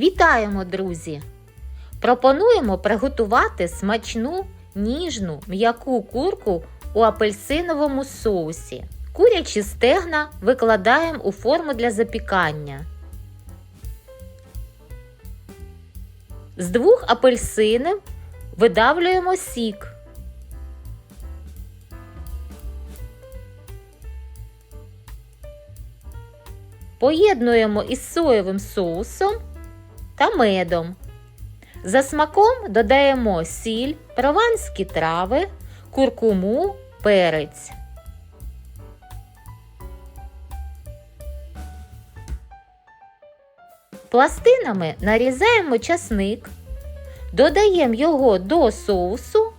Вітаємо, друзі! Пропонуємо приготувати смачну, ніжну, м'яку курку у апельсиновому соусі. Курячі стегна викладаємо у форму для запікання. З двох апельсинів видавлюємо сік. Поєднуємо із соєвим соусом та медом. За смаком додаємо сіль, прованські трави, куркуму, перець. Пластинами нарізаємо часник, додаємо його до соусу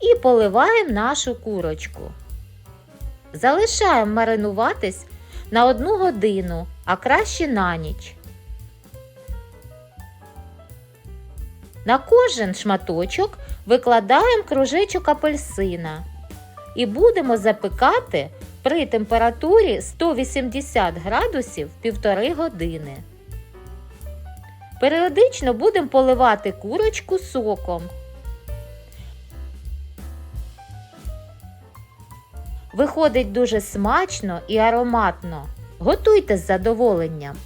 і поливаємо нашу курочку. Залишаємо маринуватись на одну годину, а краще на ніч. На кожен шматочок викладаємо кружечок апельсина і будемо запекати при температурі 180 градусів півтори години. Періодично будемо поливати курочку соком. Виходить дуже смачно і ароматно. Готуйте з задоволенням.